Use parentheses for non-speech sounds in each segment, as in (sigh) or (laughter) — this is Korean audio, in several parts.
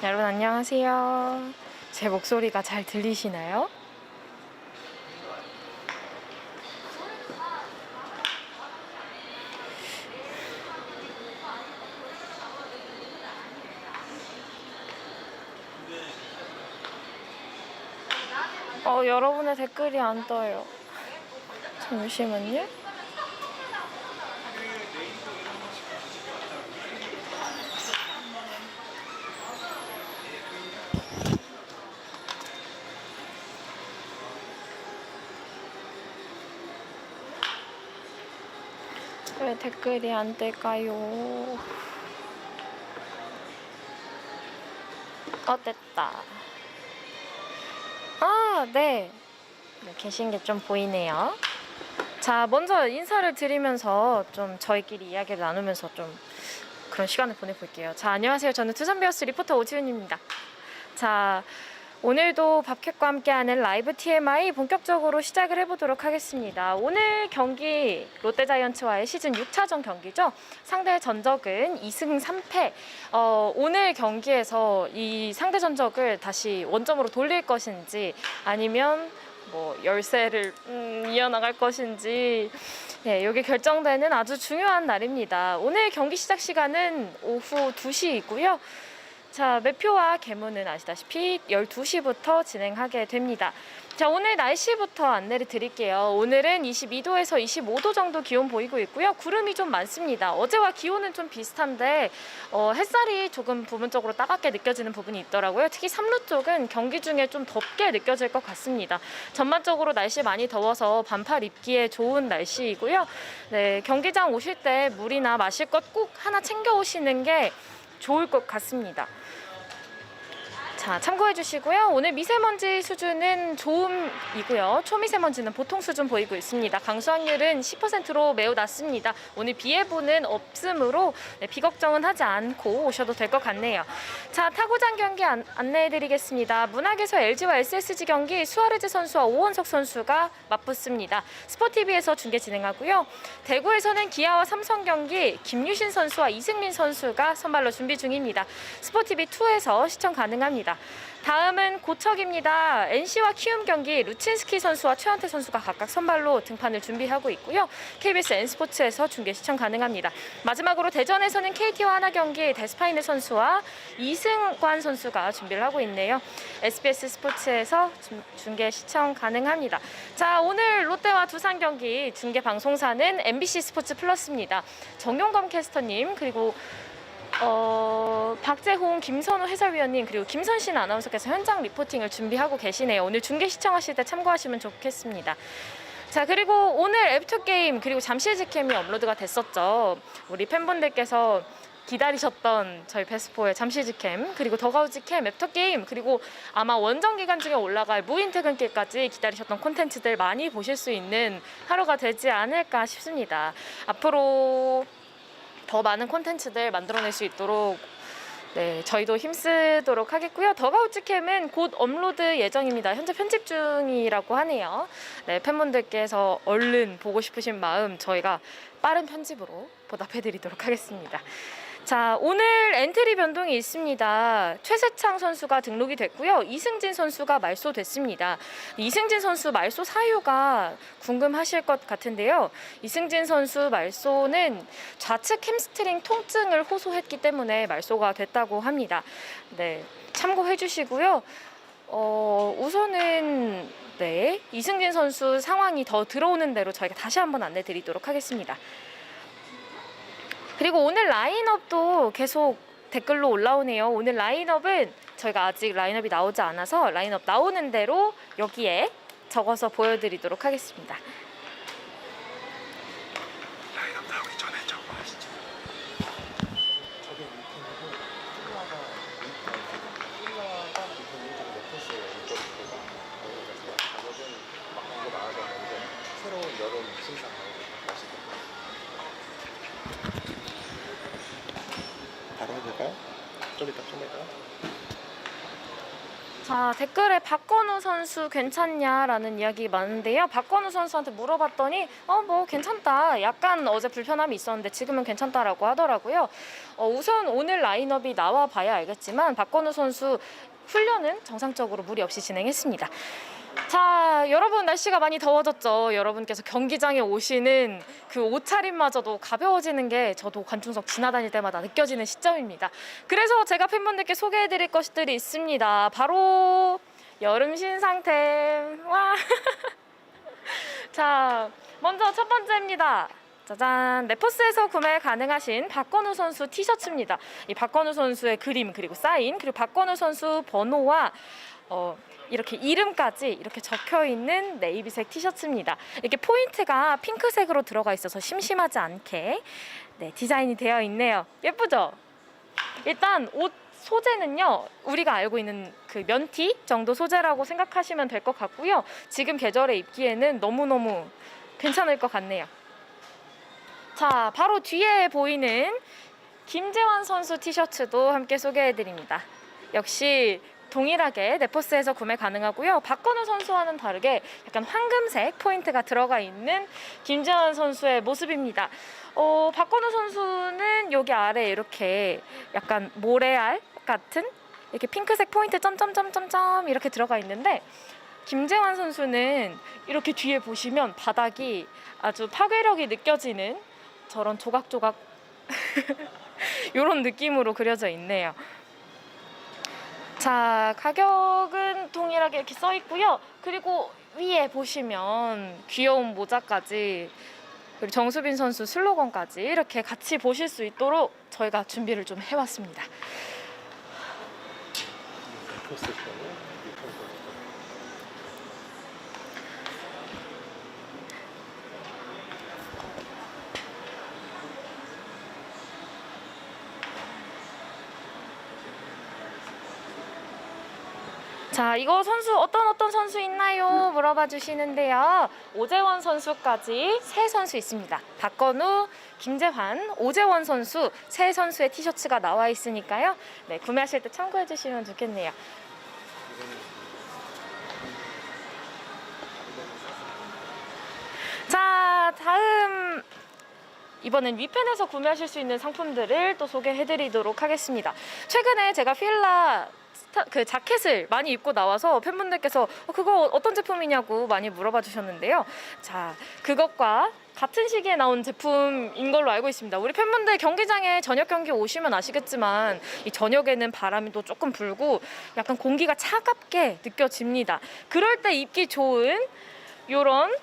여러분 안녕하세요. 제 목소리가 잘 들리시나요? 어, 여러분의 댓글이 안 떠요. 잠시만요. 왜 댓글이 안 뜰까요? 어, 됐다. 아, 네. 네, 계신 게 좀 보이네요. 자, 먼저 인사를 드리면서 좀 저희끼리 이야기를 나누면서 좀 그런 시간을 보내볼게요. 자, 안녕하세요. 저는 두산베어스 리포터 오지은입니다. 자, 오늘도 밥캣과 함께하는 라이브 TMI 본격적으로 시작을 해보도록 하겠습니다. 오늘 경기 롯데자이언츠와의 시즌 6차전 경기죠. 상대 전적은 2승 3패. 어, 오늘 경기에서 이 상대 전적을 다시 원점으로 돌릴 것인지 아니면 뭐 열세를 음, 이어나갈 것인지 네, 여기 결정되는 아주 중요한 날입니다. 오늘 경기 시작 시간은 오후 2시이고요. 자, 매표와 개무는 아시다시피 12시부터 진행하게 됩니다. 자, 오늘 날씨부터 안내를 드릴게요. 오늘은 22도에서 25도 정도 기온 보이고 있고요. 구름이 좀 많습니다. 어제와 기온은 좀 비슷한데 어, 햇살이 조금 부분적으로 따갑게 느껴지는 부분이 있더라고요. 특히 삼루 쪽은 경기 중에 좀 덥게 느껴질 것 같습니다. 전반적으로 날씨 많이 더워서 반팔 입기에 좋은 날씨이고요. 네, 경기장 오실 때 물이나 마실 것 꼭 하나 챙겨 오시는 게 좋을 것 같습니다. 자, 참고해 주시고요. 오늘 미세먼지 수준은 좋음이고요. 초미세먼지는 보통 수준 보이고 있습니다. 강수 확률은 10%로 매우 낮습니다. 오늘 비 예보는 없으므로 네, 비 걱정은 하지 않고 오셔도 될 것 같네요. 자, 타구장 경기 안, 안내해 드리겠습니다. 문학에서 LG와 SSG 경기 수아레즈 선수와 오원석 선수가 맞붙습니다. 스포티비에서 중계 진행하고요. 대구에서는 기아와 삼성 경기 김유신 선수와 이승민 선수가 선발로 준비 중입니다. 스포티비 2에서 시청 가능합니다. 다음은 고척입니다. NC와 키움 경기 루친스키 선수와 최원태 선수가 각각 선발로 등판을 준비하고 있고요. KBS N스포츠에서 중계 시청 가능합니다. 마지막으로 대전에서는 KT와 하나 경기 데스파이네 선수와 이승관 선수가 준비를 하고 있네요. SBS 스포츠에서 중- 중계 시청 가능합니다. 자, 오늘 롯데와 두산 경기 중계 방송사는 MBC 스포츠 플러스입니다. 정용검 캐스터님 그리고 어, 박재홍, 김선우 해설위원님 그리고 김선신 아나운서께서 현장 리포팅을 준비하고 계시네요. 오늘 중계 시청하실 때 참고하시면 좋겠습니다. 자 그리고 오늘 애프터 게임 그리고 잠시 직캠이 업로드가 됐었죠. 우리 팬분들께서 기다리셨던 저희 베스포의 잠시 직캠 그리고 더가우즈 캠 애프터 게임 그리고 아마 원정 기간 중에 올라갈 무인 퇴근길까지 기다리셨던 콘텐츠들 많이 보실 수 있는 하루가 되지 않을까 싶습니다. 앞으로 더 많은 콘텐츠들 만들어낼 수 있도록 네, 저희도 힘쓰도록 하겠고요. 더가우즈 캠은 곧 업로드 예정입니다. 현재 편집 중이라고 하네요. 네, 팬분들께서 얼른 보고 싶으신 마음 저희가 빠른 편집으로 보답해드리도록 하겠습니다. 자, 오늘 엔트리 변동이 있습니다. 최세창 선수가 등록이 됐고요. 이승진 선수가 말소됐습니다. 이승진 선수 말소 사유가 궁금하실 것 같은데요. 이승진 선수 말소는 좌측 햄스트링 통증을 호소했기 때문에 말소가 됐다고 합니다. 네, 참고해 주시고요. 어, 우선은 네, 이승진 선수 상황이 더 들어오는 대로 저희가 다시 한번 안내 드리도록 하겠습니다. 그리고 오늘 라인업도 계속 댓글로 올라오네요. 오늘 라인업은 저희가 아직 라인업이 나오지 않아서 라인업 나오는 대로 여기에 적어서 보여드리도록 하겠습니다. 박건우 선수 괜찮냐라는 이야기 많은데요. 박건우 선수한테 물어봤더니 어 뭐 괜찮다. 약간 어제 불편함이 있었는데 지금은 괜찮다라고 하더라고요. 어, 우선 오늘 라인업이 나와 봐야 알겠지만 박건우 선수 훈련은 정상적으로 무리 없이 진행했습니다. 자, 여러분 날씨가 많이 더워졌죠. 여러분께서 경기장에 오시는 그 옷차림마저도 가벼워지는 게 저도 관중석 지나다닐 때마다 느껴지는 시점입니다. 그래서 제가 팬분들께 소개해드릴 것들이 있습니다. 바로 여름 신상템. 와. (laughs) 자, 먼저 첫 번째입니다. 짜잔, 네포스에서 구매 가능하신 박건우 선수 티셔츠입니다. 이 박건우 선수의 그림 그리고 사인 그리고 박건우 선수 번호와 어, 이렇게 이름까지 이렇게 적혀 있는 네이비색 티셔츠입니다. 이렇게 포인트가 핑크색으로 들어가 있어서 심심하지 않게 네, 디자인이 되어 있네요. 예쁘죠? 일단 옷 소재는요 우리가 알고 있는 그 면티 정도 소재라고 생각하시면 될 것 같고요. 지금 계절에 입기에는 너무너무 괜찮을 것 같네요. 자 바로 뒤에 보이는 김재환 선수 티셔츠도 함께 소개해 드립니다. 역시 동일하게 네포스에서 구매 가능하고요. 박건우 선수와는 다르게 약간 황금색 포인트가 들어가 있는 김재환 선수의 모습입니다. 어, 박건우 선수는 여기 아래 이렇게 약간 모래알 같은 이렇게 핑크색 포인트 점점점점점 이렇게 들어가 있는데 김재환 선수는 이렇게 뒤에 보시면 바닥이 아주 파괴력이 느껴지는 저런 조각조각 (laughs) 이런 느낌으로 그려져 있네요. 자, 가격은 동일하게 이렇게 써 있고요. 그리고 위에 보시면 귀여운 모자까지 그리고 정수빈 선수 슬로건까지 이렇게 같이 보실 수 있도록 저희가 준비를 좀 해왔습니다. 포스 거는 리턴 거. 자, 이거 선수 어떤 어떤 선수 있나요? 물어봐 주시는데요. 오재원 선수까지 세 선수 있습니다. 박건우, 김재환, 오재원 선수 세 선수의 티셔츠가 나와 있으니까요. 네, 구매하실 때 참고해 주시면 좋겠네요. 자, 다음 이번엔 위펜에서 구매하실 수 있는 상품들을 또 소개해드리도록 하겠습니다. 최근에 제가 필라 스타, 그 자켓을 많이 입고 나와서 팬분들께서 어, 그거 어떤 제품이냐고 많이 물어봐 주셨는데요. 자, 그것과 같은 시기에 나온 제품인 걸로 알고 있습니다. 우리 팬분들 경기장에 저녁 경기 오시면 아시겠지만 이 저녁에는 바람이 또 조금 불고 약간 공기가 차갑게 느껴집니다. 그럴 때 입기 좋은 요런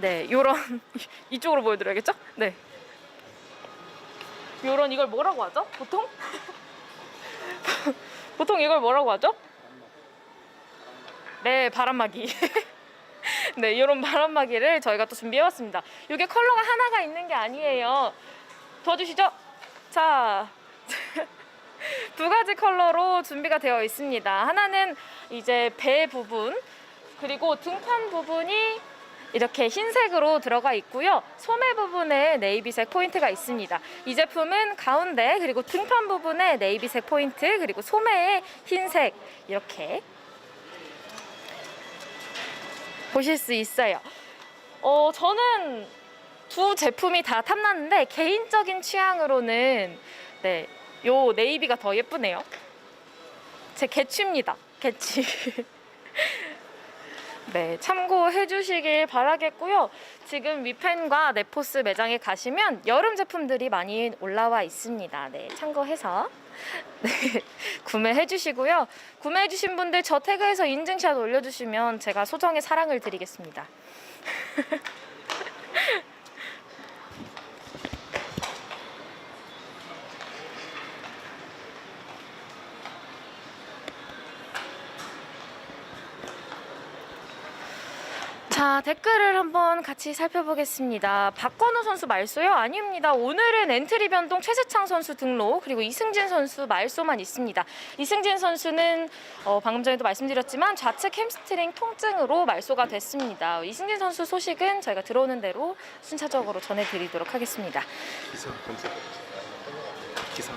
네, 요런 (laughs) 이쪽으로 보여드려야겠죠? 네. 요런 이걸 뭐라고 하죠? 보통? (laughs) 보통 이걸 뭐라고 하죠? 네, 바람막이. (laughs) 네, 이런 바람막이를 저희가 또 준비해왔습니다. 이게 컬러가 하나가 있는 게 아니에요. 도와주시죠. 자, 두 가지 컬러로 준비가 되어 있습니다. 하나는 이제 배 부분, 그리고 등판 부분이 이렇게 흰색으로 들어가 있고요. 소매 부분에 네이비색 포인트가 있습니다. 이 제품은 가운데 그리고 등판 부분에 네이비색 포인트 그리고 소매에 흰색 이렇게 보실 수 있어요. 어, 저는 두 제품이 다 탐났는데 개인적인 취향으로는 네, 요 네이비가 더 예쁘네요. 제 개취입니다. 개취. (laughs) 네, 참고해 주시길 바라겠고요. 지금 위펜과 네포스 매장에 가시면 여름 제품들이 많이 올라와 있습니다. 네, 참고해서 (laughs) 네, 구매해 주시고요. 구매해 주신 분들 저 태그에서 인증샷 올려 주시면 제가 소정의 사랑을 드리겠습니다. (laughs) 자 댓글을 한번 같이 살펴보겠습니다. 박건우 선수 말소요? 아닙니다. 오늘은 엔트리 변동 최세창 선수 등록 그리고 이승진 선수 말소만 있습니다. 이승진 선수는 어, 방금 전에도 말씀드렸지만 좌측 햄스트링 통증으로 말소가 됐습니다. 이승진 선수 소식은 저희가 들어오는 대로 순차적으로 전해드리도록 하겠습니다. 기사 검색. 기사.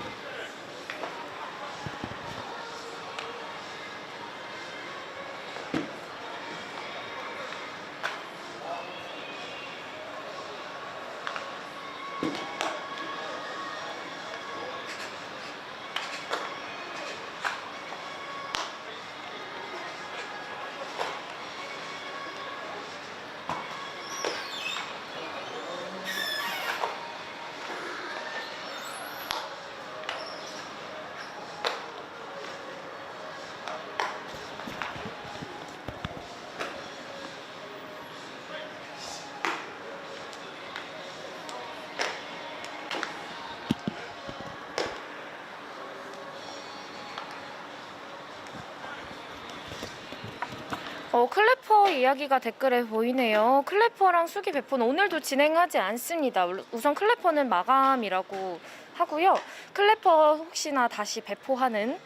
어, 클래퍼 이야기가 댓글에 보이네요. 클래퍼랑 수기 배포는 오늘도 진행하지 않습니다. 우- 우선 클래퍼는 마감이라고 하고요. 클래퍼 혹시나 다시 배포하는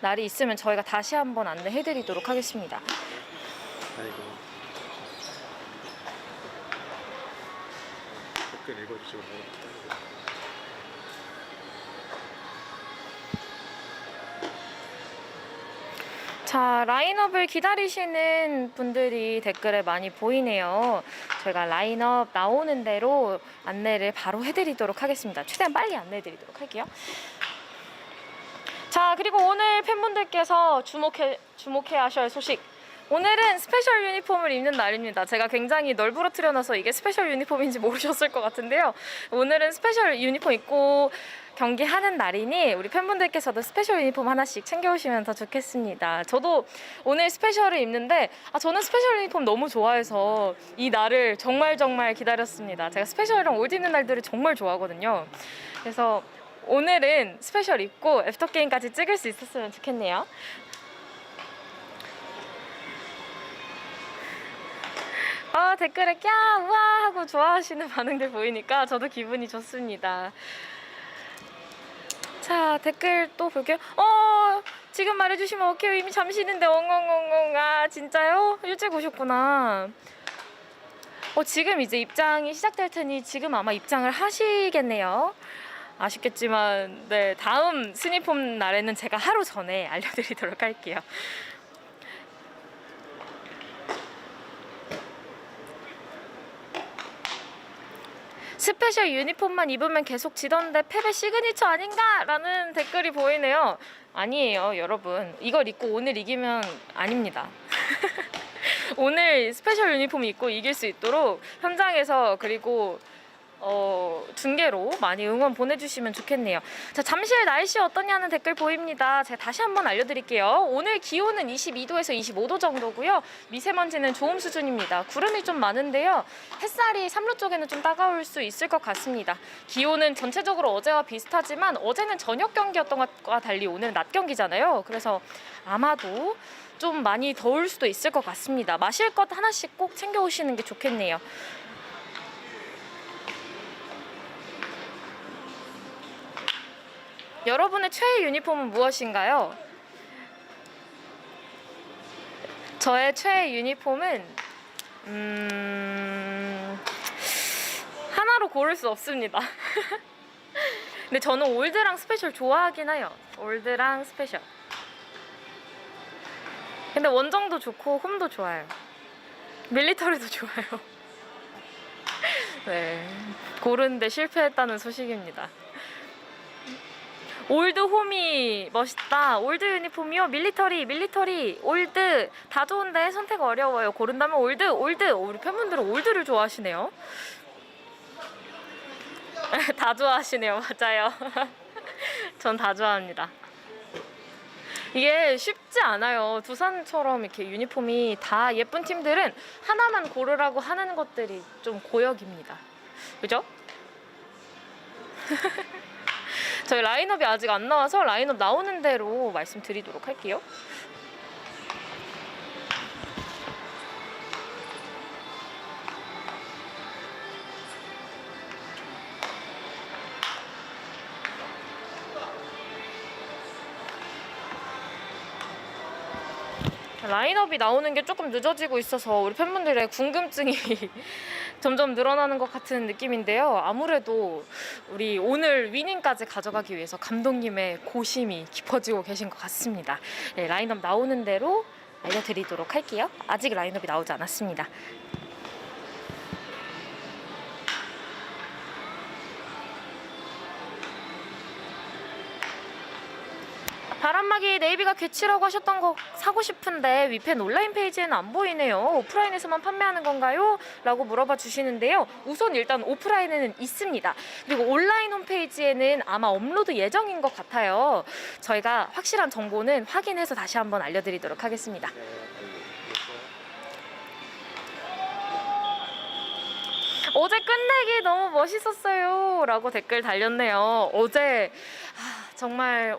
날이 있으면 저희가 다시 한번 안내해 드리도록 하겠습니다. 아이고. 댓글 읽어주시고 자, 라인업을 기다리시는 분들이 댓글에 많이 보이네요. 저희가 라인업 나오는 대로 안내를 바로 해드리도록 하겠습니다. 최대한 빨리 안내해드리도록 할게요. 자, 그리고 오늘 팬분들께서 주목해, 주목해야 하실 소식. 오늘은 스페셜 유니폼을 입는 날입니다. 제가 굉장히 널브러뜨려놔서 이게 스페셜 유니폼인지 모르셨을 것 같은데요. 오늘은 스페셜 유니폼 입고 경기하는 날이니 우리 팬분들께서도 스페셜 유니폼 하나씩 챙겨오시면 더 좋겠습니다. 저도 오늘 스페셜을 입는데 아, 저는 스페셜 유니폼 너무 좋아해서 이 날을 정말 정말 기다렸습니다. 제가 스페셜이랑 옷 입는 날들을 정말 좋아하거든요. 그래서 오늘은 스페셜 입고 애프터 게임까지 찍을 수 있었으면 좋겠네요. 아 댓글에 꺄 우와 하고 좋아하시는 (laughs) 반응들 보이니까 저도 기분이 좋습니다. 자 댓글 또 볼게요. 어 지금 말해주시면 오케이 이미 잠시는데 엉엉엉엉 아 진짜요? 일찍 오셨구나. 어 지금 이제 입장이 시작될 테니 지금 아마 입장을 하시겠네요. 아쉽겠지만 네 다음 스니폼 날에는 제가 하루 전에 (laughs) 알려드리도록 할게요. 스페셜 유니폼만 입으면 계속 지던데 패배 시그니처 아닌가라는 댓글이 보이네요. 아니에요, 여러분. 이걸 입고 오늘 이기면 아닙니다. (laughs) 오늘 스페셜 유니폼 입고 이길 수 있도록 현장에서 그리고 어, 중계로 많이 응원 보내주시면 좋겠네요. 자, 잠실 날씨 어떠냐는 댓글 보입니다. 제가 다시 한번 알려드릴게요. 오늘 기온은 22도에서 25도 정도고요. 미세먼지는 좋음 수준입니다. 구름이 좀 많은데요. 햇살이 삼루 쪽에는 좀 따가울 수 있을 것 같습니다. 기온은 전체적으로 어제와 비슷하지만 어제는 저녁 경기였던 것과 달리 오늘 낮 경기잖아요. 그래서 아마도 좀 많이 더울 수도 있을 것 같습니다. 마실 것 하나씩 꼭 챙겨오시는 게 좋겠네요. 여러분의 최애 유니폼은 무엇인가요? 저의 최애 유니폼은 음... 하나로 고를 수 없습니다. (laughs) 근데 저는 올드랑 스페셜 좋아하긴 해요. 올드랑 스페셜. 근데 원정도 좋고 홈도 좋아요. 밀리터리도 좋아요. (laughs) 네. 고르는데 실패했다는 소식입니다. 올드 홈이 멋있다. 올드 유니폼이요. 밀리터리, 밀리터리, 올드 다 좋은데 선택 어려워요. 고른다면 올드, 올드. 오, 우리 팬분들은 올드를 좋아하시네요. (laughs) 다 좋아하시네요. 맞아요. (laughs) 전 다 좋아합니다. 이게 쉽지 않아요. 두산처럼 이렇게 유니폼이 다 예쁜 팀들은 하나만 고르라고 하는 것들이 좀 고역입니다. 그죠? (laughs) 저희 라인업이 아직 안 나와서 라인업 나오는 대로 말씀드리도록 할게요. 라인업이 나오는 게 조금 늦어지고 있어서 우리 팬분들의 궁금증이 (laughs) 점점 늘어나는 것 같은 느낌인데요. 아무래도 우리 오늘 위닝까지 가져가기 위해서 감독님의 고심이 깊어지고 계신 것 같습니다. 네, 라인업 나오는 대로 알려드리도록 할게요. 아직 라인업이 나오지 않았습니다. 바람막이 네이비가 괴치라고 하셨던 거 사고 싶은데 위펜 온라인 페이지에는 안 보이네요. 오프라인에서만 판매하는 건가요? 라고 물어봐 주시는데요. 우선 일단 오프라인에는 있습니다. 그리고 온라인 홈페이지에는 아마 업로드 예정인 것 같아요. 저희가 확실한 정보는 확인해서 다시 한번 알려드리도록 하겠습니다. 네, 어제 끝내기 너무 멋있었어요. 라고 댓글 달렸네요. 어제 아, 정말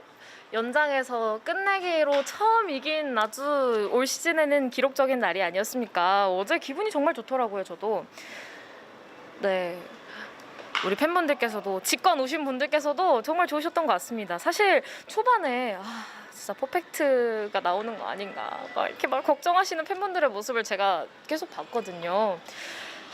연장에서 끝내기로 처음 이긴 아주 올 시즌에는 기록적인 날이 아니었습니까? 어제 기분이 정말 좋더라고요, 저도. 네. 우리 팬분들께서도 직관 오신 분들께서도 정말 좋으셨던 것 같습니다. 사실 초반에 아, 진짜 퍼펙트가 나오는 거 아닌가 막 이렇게 막 걱정하시는 팬분들의 모습을 제가 계속 봤거든요.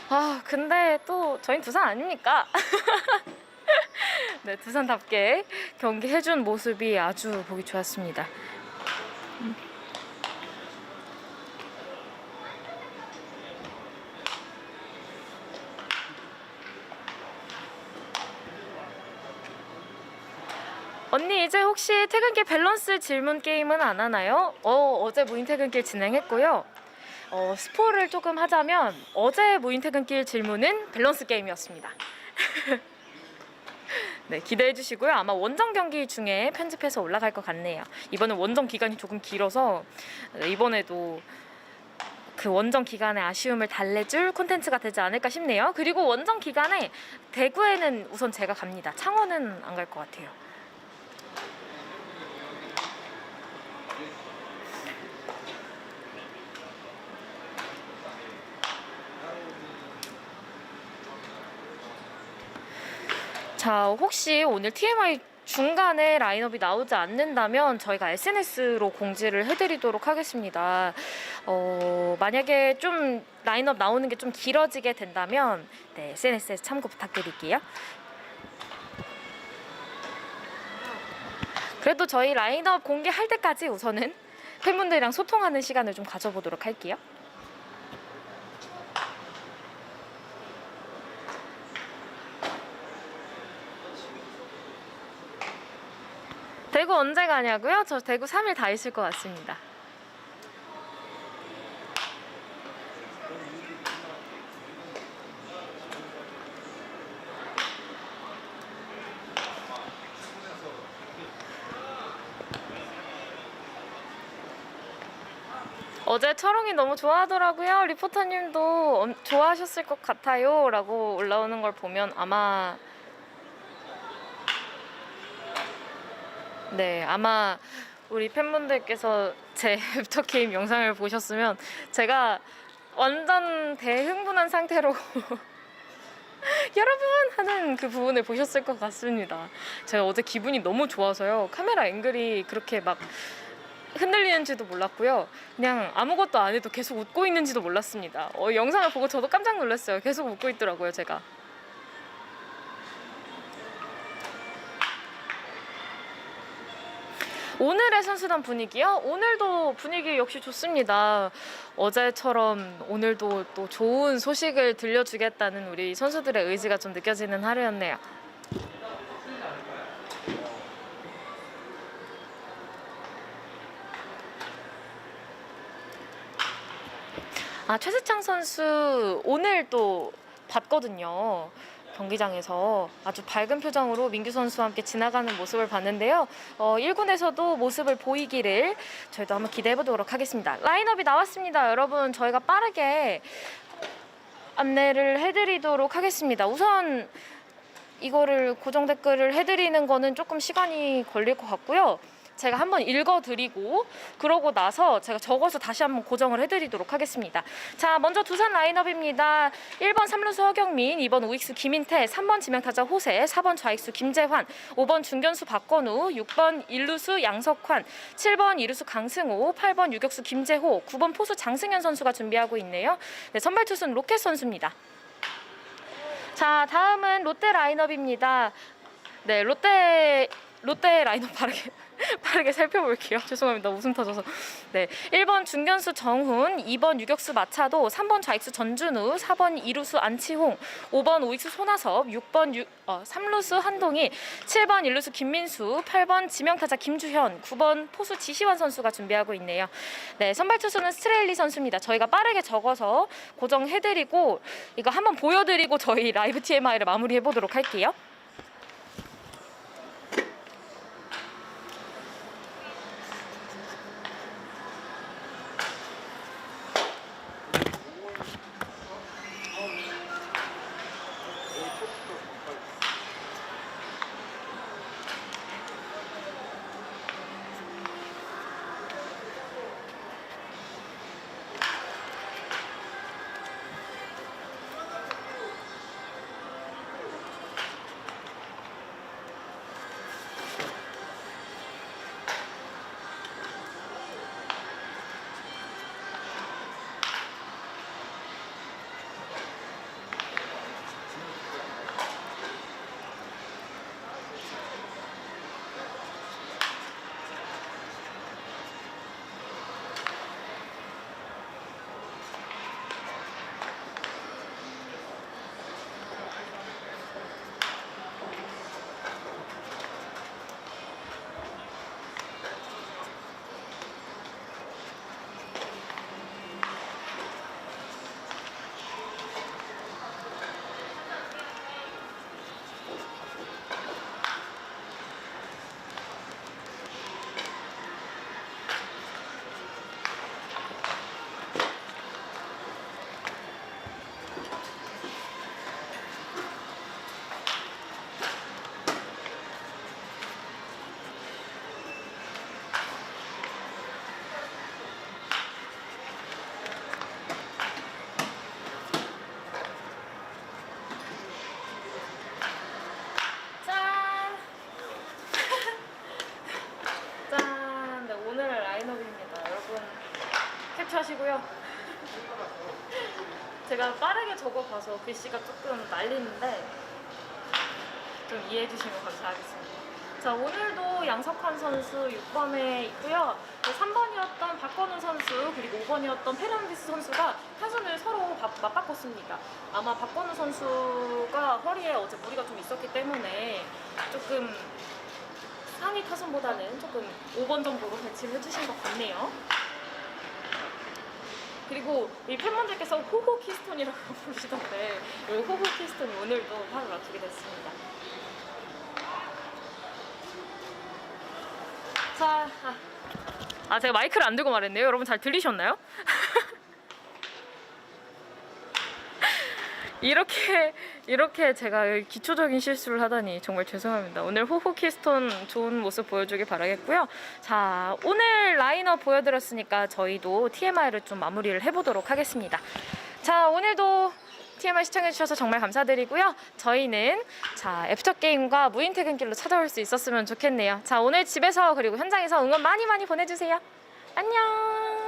아 근데 또 저희 두산 아닙니까? (laughs) (laughs) 네 두산답게 경기 해준 모습이 아주 보기 좋았습니다. 언니 이제 혹시 퇴근길 밸런스 질문 게임은 안 하나요? 어 어제 무인 퇴근길 진행했고요. 어 스포를 조금 하자면 어제 무인 퇴근길 질문은 밸런스 게임이었습니다. (laughs) 네 기대해 주시고요. 아마 원정 경기 중에 편집해서 올라갈 것 같네요. 이번엔 원정 기간이 조금 길어서 네, 이번에도 그 원정 기간의 아쉬움을 달래줄 콘텐츠가 되지 않을까 싶네요. 그리고 원정 기간에 대구에는 우선 제가 갑니다. 창원은 안 갈 것 같아요. 자, 혹시 오늘 TMI 중간에 라인업이 나오지 않는다면 저희가 SNS로 공지를 해드리도록 하겠습니다. 어, 만약에 좀 라인업 나오는 게 좀 길어지게 된다면 네, SNS에서 참고 부탁드릴게요. 그래도 저희 라인업 공개할 때까지 우선은 팬분들이랑 소통하는 시간을 좀 가져보도록 할게요. 언제 가냐고요? 저 대구 3일 다 있을 것 같습니다. 어제 철웅이 너무 좋아하더라고요. 리포터님도 엄- 좋아하셨을 것 같아요. 라고 올라오는 걸 보면 아마 네, 아마 우리 팬분들께서 제 (laughs) 애프터 게임 영상을 보셨으면 제가 완전 대흥분한 상태로 (laughs) 여러분 하는 그 부분을 보셨을 것 같습니다. 제가 어제 기분이 너무 좋아서요. 카메라 앵글이 그렇게 막 흔들리는지도 몰랐고요. 그냥 아무것도 안 해도 계속 웃고 있는지도 몰랐습니다. 어, 영상을 보고 저도 깜짝 놀랐어요. 계속 웃고 있더라고요, 제가. 오늘의 선수단 분위기요? 오늘도 분위기 역시 좋습니다. 어제처럼 오늘도 또 좋은 소식을 들려주겠다는 우리 선수들의 의지가 좀 느껴지는 하루였네요. 아 최세창 선수 오늘 또 봤거든요. 경기장에서 아주 밝은 표정으로 민규 선수와 함께 지나가는 모습을 봤는데요. 어, 1군에서도 모습을 보이기를 저희도 한번 기대해 보도록 하겠습니다. 라인업이 나왔습니다. 여러분 저희가 빠르게 안내를 해드리도록 하겠습니다. 우선 이거를 고정 댓글을 해드리는 거는 조금 시간이 걸릴 것 같고요. 제가 한번 읽어드리고 그러고 나서 제가 적어서 다시 한번 고정을 해드리도록 하겠습니다. 자, 먼저 두산 라인업입니다. 1번 3루수 허경민, 2번 우익수 김인태, 3번 지명타자 호세, 4번 좌익수 김재환, 5번 중견수 박건우, 6번 1루수 양석환, 7번 2루수 강승호, 8번 유격수 김재호, 9번 포수 장승현 선수가 준비하고 있네요. 네, 선발 투수는 로켓 선수입니다. 자, 다음은 롯데 라인업입니다. 네, 롯데 롯데 라인업 빠르게 (laughs) 빠르게 살펴볼게요. (laughs) 죄송합니다. 웃음 터져서. 네. 1번 중견수 정훈, 2번 유격수 마차도, 3번 좌익수 전준우, 4번 이루수 안치홍, 5번 우익수 손아섭, 6번 유, 어, 3루수 한동희, 7번 1루수 김민수, 8번 지명타자 김주현, 9번 포수 지시환 선수가 준비하고 있네요. 네, 선발 투수는 스트레일리 선수입니다. 저희가 빠르게 적어서 고정해드리고 이거 한번 보여드리고 저희 라이브 TMI를 마무리해 보도록 할게요. 제가 빠르게 적어봐서 글씨가 조금 말리는데 좀 이해해 주시면 감사하겠습니다. 자 오늘도 양석환 선수 6번에 있고요. 3번이었던 박건우 선수 그리고 5번이었던 페르난디스 선수가 타선을 서로 바- 맞바꿨습니다. 아마 박건우 선수가 허리에 어제 무리가 좀 있었기 때문에 조금 상위 타선보다는 조금 5번 정도로 배치를 해주신 것 같네요. 그리고 이 팬분들께서 호호 키스톤이라고 (laughs) 부르시던데 이 호호 키스톤이 오늘도 팔을 맞추게 됐습니다. 자, 아, 아 제가 마이크를 안 들고 말했네요. 여러분 잘 들리셨나요? (laughs) 이렇게 이렇게 제가 기초적인 실수를 하다니 정말 죄송합니다. 오늘 호호 키스톤 좋은 모습 보여주길 바라겠고요. 자 오늘 라인업 보여드렸으니까 저희도 TMI를 좀 마무리를 해보도록 하겠습니다. 자 오늘도 TMI 시청해주셔서 정말 감사드리고요. 저희는 자 애프터 게임과 무인 퇴근길로 찾아올 수 있었으면 좋겠네요. 자 오늘 집에서 그리고 현장에서 응원 많이 많이 보내주세요. 안녕.